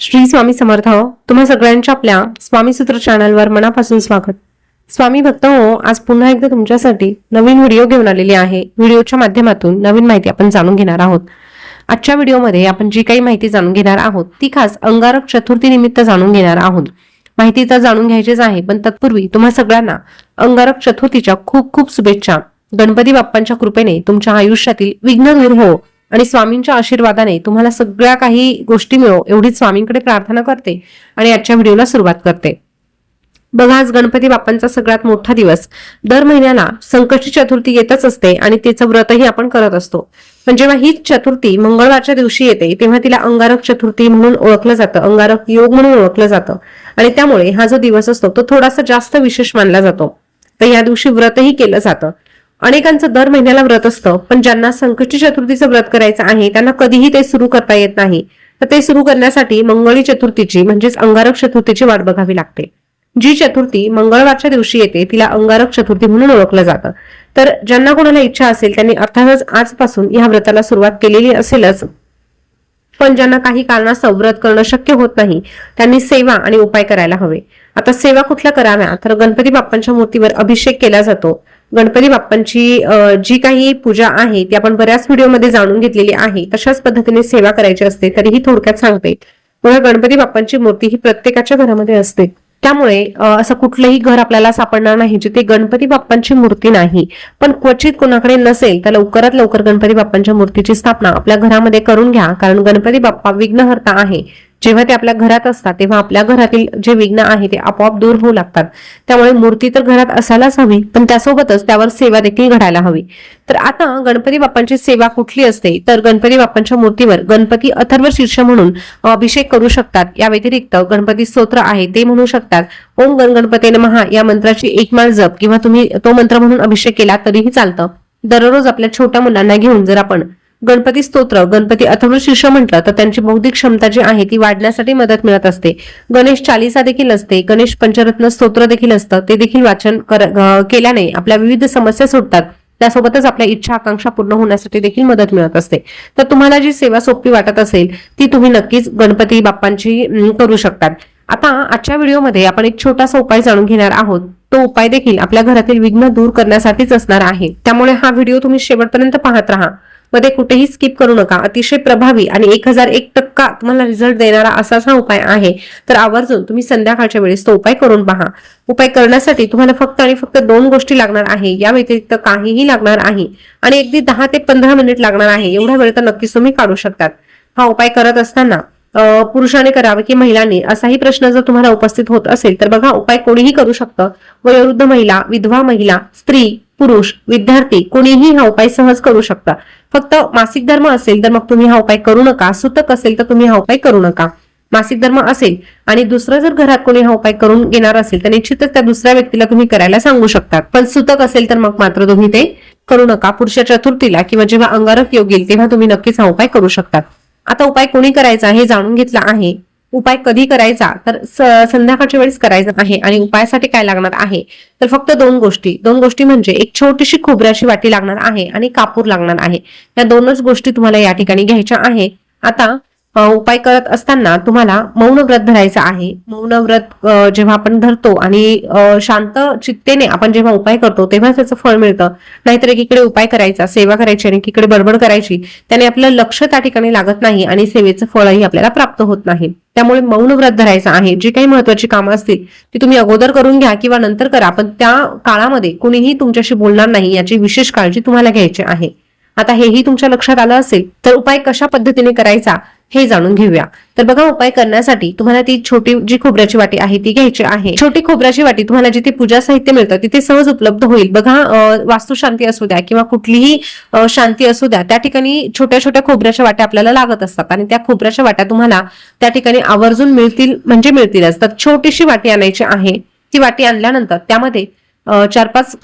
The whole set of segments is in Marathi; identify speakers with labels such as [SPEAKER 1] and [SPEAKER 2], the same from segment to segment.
[SPEAKER 1] श्री स्वामी समर्थ हो. तुम्हा सगळ्यांच्या आपल्या स्वामी सूत्र चॅनलवर मनापासून स्वागत. स्वामी भक्त हो आज पुन्हा एकदा तुमच्यासाठी नवीन व्हिडिओ घेऊन आलेली आहे. व्हिडिओच्या माध्यमातून नवीन माहिती आपण जाणून घेणार आहोत. आजच्या व्हिडिओमध्ये आपण जी काही माहिती जाणून घेणार आहोत ती खास अंगारक चतुर्थी निमित्त जाणून घेणार आहोत. माहिती तर जाणून घ्यायचीच आहे पण तत्पूर्वी तुम्हा सगळ्यांना अंगारक चतुर्थीच्या खूप खूप शुभेच्छा. गणपती बाप्पांच्या कृपेने तुमच्या आयुष्यातील विघ्न दूर हो आणि स्वामींच्या आशीर्वादाने तुम्हाला सगळ्या काही गोष्टी मिळो एवढीच स्वामींकडे प्रार्थना करते आणि आजच्या व्हिडिओला सुरुवात करते. बघा आज गणपती बाप्पांचा सगळ्यात मोठा दिवस. दर महिन्याला संकष्टी चतुर्थी येतच असते आणि तिचं व्रतही आपण करत असतो. पण जेव्हा हीच चतुर्थी मंगळवारच्या दिवशी येते तेव्हा तिला अंगारक चतुर्थी म्हणून ओळखलं जातं अंगारक योग म्हणून ओळखलं जातं. आणि त्यामुळे हा जो दिवस असतो तो थोडासा जास्त विशेष मानला जातो. तर या दिवशी व्रतही केलं जातं. अनेकांचं दर महिन्याला व्रत असतं पण ज्यांना संकष्टी चतुर्थीचं व्रत करायचं आहे त्यांना कधीही ते सुरू करता येत नाही. तर ते सुरू करण्यासाठी मंगळी चतुर्थीची म्हणजेच अंगारक चतुर्थीची वाट बघावी लागते. जी चतुर्थी मंगळवारच्या दिवशी येते तिला अंगारक चतुर्थी म्हणून ओळखलं जातं. तर ज्यांना कोणाला इच्छा असेल त्यांनी अर्थातच आजपासून या व्रताला सुरुवात केलेली असेलच. पण ज्यांना काही कारणास्तव व्रत करणं शक्य होत नाही त्यांनी सेवा आणि उपाय करायला हवे. आता सेवा कुठल्या कराव्या? तर गणपती बाप्पांच्या मूर्तीवर अभिषेक केला जातो. गणपती बाप्पांची जी काही पूजा आहे ती आपण बऱ्याच व्हिडिओमध्ये जाणून घेतलेली आहे तशाच पद्धतीने सेवा करायची असते तरीही थोडक्यात सांगते. मुळे गणपती बाप्पांची मूर्ती ही प्रत्येकाच्या घरामध्ये असते. त्यामुळे असं कुठलंही घर आपल्याला सापडणार नाही जिथे गणपती बाप्पांची मूर्ती नाही. पण क्वचित कोणाकडे नसेल तर लवकरात लवकर गणपती बाप्पांच्या मूर्तीची स्थापना आपल्या घरामध्ये करून घ्या कारण गणपती बाप्पा विघ्नहर्ता आहे. जेव्हा ते आपल्या घरात असतात तेव्हा आपल्या घरातील जे विघ्न आहे ते आपोआप दूर होऊ लागतात. त्यामुळे मूर्ती तर घरात असायलाच हवी पण त्यासोबतच त्यावर सेवा देखील घडायला हवी. तर आता गणपती बाप्पांची सेवा कुठली असते? तर गणपती बाप्पांच्या मूर्तीवर गणपती अथर्व शीर्ष म्हणून अभिषेक करू शकतात. या व्यतिरिक्त गणपती स्तोत्र आहे ते म्हणू शकतात. ओम गण गणपती महा या मंत्राची एक माळ जप किंवा तुम्ही तो मंत्र म्हणून अभिषेक केला तरीही चालतं. दररोज आपल्या छोट्या मुलांना घेऊन जर आपण गणपती स्तोत्र गणपती अथर्व शीर्ष म्हटलं तर त्यांची बौद्धिक क्षमता जी आहे ती वाढण्यासाठी मदत मिळत असते. गणेश चालिसा देखील असते गणेश पंचरत्न स्तोत्र देखील असतं ते देखील वाचन केल्याने आपल्या विविध समस्या सुटतात त्यासोबतच आपल्या इच्छा आकांक्षा पूर्ण होण्यासाठी देखील मदत मिळत असते. तर तुम्हाला जी सेवा सोपी वाटत असेल ती तुम्ही नक्कीच गणपती बाप्पांची करू शकतात. आता आजच्या व्हिडिओमध्ये आपण एक छोटासा उपाय जाणून घेणार आहोत. तो उपाय देखील आपल्या घरातील विघ्न दूर करण्यासाठीच असणार आहे. त्यामुळे हा व्हिडिओ तुम्ही शेवटपर्यंत पाहत राहा. मध्ये कुठेही स्किप करू नका. अतिशय प्रभावी आणि एक हजार एक टक्का तुम्हाला रिझल्ट देणारा असाच हा उपाय आहे. तर आवर्जून तुम्ही संध्याकाळच्या वेळेस तो उपाय करून पहा. उपाय करण्यासाठी तुम्हाला फक्त आणि फक्त दोन गोष्टी लागणार आहे. या व्यतिरिक्त काहीही लागणार आहे आणि अगदी दहा ते पंधरा मिनिट लागणार आहे. एवढा वेळ तर नक्कीच तुम्ही काढू शकतात. हा उपाय करत असताना पुरुषाने करावे की महिलांनी? असाही प्रश्न जर तुम्हाला उपस्थित होत असेल तर बघा उपाय कोणीही करू शकतं. वयोवृद्ध महिला विधवा महिला स्त्री पुरुष विद्यार्थी कोणीही हा उपाय सहज करू शकता फक्त मासिक धर्म असेल तर मग तुम्ही हा उपाय करू नका. सुतक असेल तर तुम्ही हा उपाय करू नका. मासिक धर्म असेल आणि दुसरं जर घरात कोणी हा उपाय करून घेणार असेल तर निश्चितच त्या दुसऱ्या व्यक्तीला तुम्ही करायला सांगू शकतात. पण सुतक असेल तर मग मात्र तुम्ही ते करू नका. पुरुषा चतुर्थीला किंवा जेव्हा अंगारक योग येईल तेव्हा तुम्ही नक्कीच हा उपाय करू शकतात. आता उपाय कोणी करायचा हे जाणून घेतला आहे. उपाय कधी करायचा? तर संध्याकाळच्या वेळेस करायचा आहे. आणि उपायासाठी काय लागणार आहे? तर फक्त दोन गोष्टी. दोन गोष्टी म्हणजे एक छोटीशी खोबऱ्याची वाटी लागणार आहे आणि कापूर लागणार आहे. या दोनच गोष्टी तुम्हाला या ठिकाणी घ्यायच्या आहे. आता उपाय करत असताना तुम्हाला मौन व्रत धरायचं आहे. मौन व्रत जेव्हा आपण धरतो आणि शांत चित्तेने आपण जेव्हा उपाय करतो तेव्हा त्याचं फळ मिळतं. नाहीतर एकीकडे उपाय करायचा सेवा करायची आणि एकीकडे बडबड करायची त्याने आपलं लक्ष त्या ठिकाणी लागत नाही आणि सेवेचं फळही आपल्याला प्राप्त होत नाही. त्यामुळे मौन व्रत धरायचं आहे. जी काही महत्वाची कामं असतील ती तुम्ही अगोदर करून घ्या किंवा नंतर करा. पण त्या काळामध्ये कुणीही तुमच्याशी बोलणार नाही याची विशेष काळजी तुम्हाला घ्यायची आहे. आता हेही तुमच्या लक्षात आलं असेल तर उपाय कशा पद्धतीने करायचा? हे जाणून घेऊया. तर बघा उपाय करण्यासाठी तुम्हाला ती छोटी जी खोबऱ्याची वाटी आहे ती घ्यायची आहे. छोटी खोबऱ्याची वाटी तुम्हाला जिथे पूजा साहित्य मिळतं तिथे सहज उपलब्ध होईल. बघा वास्तुशांती असू द्या किंवा कुठलीही शांती असू द्या त्या ठिकाणी छोट्या छोट्या खोबऱ्याच्या वाट्या आपल्याला लागत असतात आणि त्या खोबऱ्याच्या वाट्या तुम्हाला त्या ठिकाणी आवर्जून मिळतील म्हणजे मिळतीलच. तर छोटीशी वाटी आणायची आहे. ती वाटी आणल्यानंतर त्यामध्ये चार पाच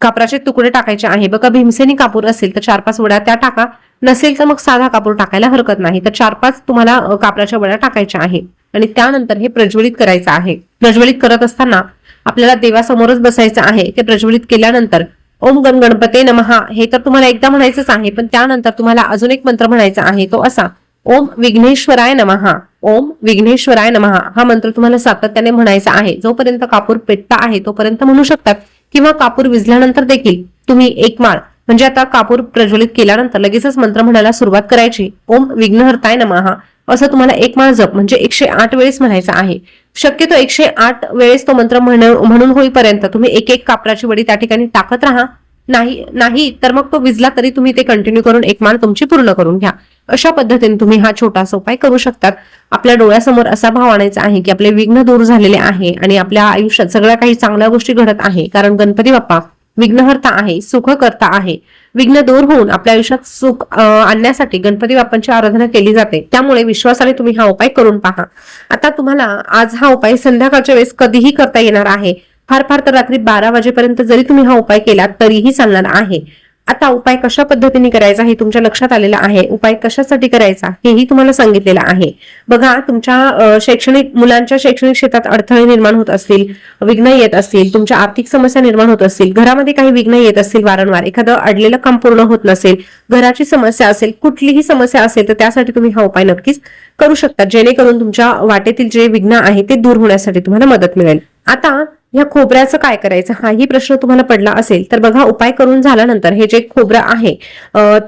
[SPEAKER 1] कापराचे तुकडे टाकायचे आहे. बघा भीमसेनी कापूर असेल तर चार पाच वड्या त्या टाका. नसेल तर मग साधा कापूर टाकायला हरकत नाही. तर चार पाच तुम्हाला कापराच्या वड्या टाकायच्या आहे. आणि त्यानंतर हे प्रज्वलित करायचं आहे. प्रज्वलित करत असताना आपल्याला देवासमोरच बसायचं आहे. ते प्रज्वलित केल्यानंतर ओम गण गणपते नमहा. हे तर तुम्हाला एकदा म्हणायचंच आहे पण त्यानंतर तुम्हाला अजून एक मंत्र म्हणायचा आहे. तो असा ओम विघ्नेश्वराय नमहा. ओम विघ्नेश्वराय नमहा हा मंत्र तुम्हाला सातत्याने म्हणायचा आहे. जोपर्यंत कापूर पेटता आहे तोपर्यंत म्हणू शकतात. किंवा कापूर विझल्यानंतर देखील तुम्ही एक माळ म्हणजे आता कापूर प्रज्वलित केल्यानंतर लगेचच मंत्र म्हणायला सुरुवात करायची. ओम विघ्नहर्ताय नमहा असं तुम्हाला एक माळ जप म्हणजे एकशे आठ वेळेस म्हणायचं आहे. शक्यतो एकशे आठ वेळेस तो मंत्र म्हण- म्हणून होईपर्यंत तुम्ही एक एक कापराची वडी त्या ठिकाणी टाकत राहा. नाही नाही तर मग तो विजला तरी तुम्ही ते कंटिन्यू करून एक मान तुमची पूर्ण करून घ्या. अशा पद्धतीने तुम्ही हा छोटासा उपाय करू शकतात. आपल्या डोळ्यासमोर असा भाव आणायचा आहे की आपले विघ्न दूर झालेले आहे आणि आपल्या आयुष्यात सगळ्या काही चांगल्या गोष्टी घडत आहे. कारण गणपती बाप्पा विघ्नहर्ता आहे सुख करता आहे. विघ्न दूर होऊन आपल्या आयुष्यात सुख आणण्यासाठी गणपती बाप्पांची आराधना केली जाते. त्यामुळे विश्वासाने तुम्ही हा उपाय करून पहा. आता तुम्हाला आज हा उपाय संध्याकाळच्या वेळेस कधीही करता येणार आहे. फार फार तर रात्री बारा वाजेपर्यंत जरी तुम्ही हा उपाय केला तरीही चालणार आहे. आता उपाय कशा पद्धतीने करायचा हे तुमच्या लक्षात आलेला आहे? उपाय कशासाठी करायचा हेही तुम्हाला सांगितलेलं आहे. बघा तुमच्या शैक्षणिक मुलांच्या शैक्षणिक क्षेत्रात अडथळे निर्माण होत असतील विघ्न येत असतील तुमच्या आर्थिक समस्या निर्माण होत असतील घरामध्ये काही विघ्न येत असतील वारंवार एखादं अडलेलं काम पूर्ण होत नसेल घराची समस्या असेल कुठलीही समस्या असेल तर त्यासाठी तुम्ही हा उपाय नक्कीच करू शकता. जेणेकरून तुमच्या वाटेतील जे विघ्न आहे ते दूर होण्यासाठी तुम्हाला मदत मिळेल. आता ह्या खोबऱ्याचं काय करायचं? हाही प्रश्न तुम्हाला पडला असेल तर बघा उपाय करून झाल्यानंतर हे जे खोबरं आहे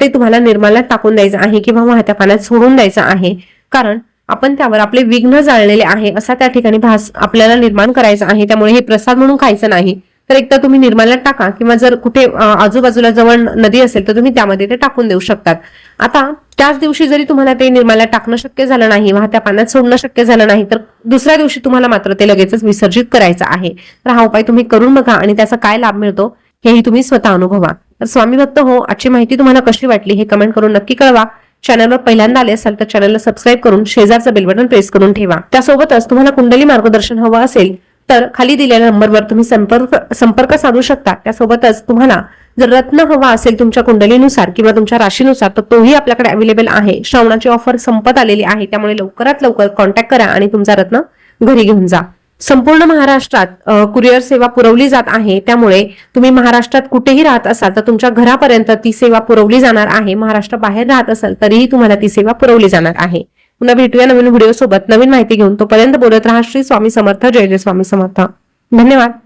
[SPEAKER 1] ते तुम्हाला निर्माल्यात टाकून द्यायचं आहे किंवा वाहत्या पाण्यात सोडून द्यायचं आहे. कारण आपण त्यावर आपले विघ्न जाळलेले आहे असा त्या ठिकाणी भास आपल्याला निर्माण करायचा आहे त्यामुळे हे प्रसाद म्हणून खायचं नाही. तर एकदा तुम्ही निर्माल्यात टाका किंवा जर कुठे आजूबाजूला जवळ नदी असेल तर तुम्ही त्यामध्ये ते टाकून देऊ शकतात. आता त्याच दिवशी जरी तुम्हाला ते निर्माल्यात टाकणं शक्य झालं नाही वाहत्या पाण्यात सोडणं शक्य झालं नाही तर दुसऱ्या दिवशी तुम्हाला मात्र ते लगेचच विसर्जित करायचं आहे. तर हा उपाय तुम्ही करून बघा आणि त्याचा काय लाभ मिळतो हेही तुम्ही स्वतः अनुभवा. तर स्वामी भक्त हो आजची माहिती तुम्हाला कशी वाटली हे कमेंट करून नक्की कळवा. चॅनलवर पहिल्यांदा आले असाल तर चॅनलला सबस्क्राईब करून शेजारचं बेल बटन प्रेस करून ठेवा. त्यासोबतच तुम्हाला कुंडली मार्गदर्शन हवं असेल तर खाली दिलेल्या नंबरवर तुम्ही संपर्क संपर्क साधू शकता. त्यासोबतच तुम्हाला जर रत्न हवा असेल तुमच्या कुंडलीनुसार किंवा तुमच्या राशीनुसार तर तोही आपल्याकडे अवेलेबल आहे. श्रावणाची ऑफर संपत आलेली आहे त्यामुळे लवकरात लवकर कॉन्टॅक्ट करा आणि तुमचा रत्न घरी घेऊन जा. संपूर्ण महाराष्ट्रात कुरिअर सेवा पुरवली जात आहे. त्यामुळे तुम्ही महाराष्ट्रात कुठेही राहत असाल तर तुमच्या घरापर्यंत ती सेवा पुरवली जाणार आहे. महाराष्ट्र बाहेर राहत असाल तरीही तुम्हाला ती सेवा पुरवली जाणार आहे. पुन्हा भेटूया नवीन व्हिडिओ सोबत. नवीन माहिती घेऊन तोपर्यंत बोलत राहा. श्री स्वामी समर्थ. जय जय स्वामी समर्थ. धन्यवाद.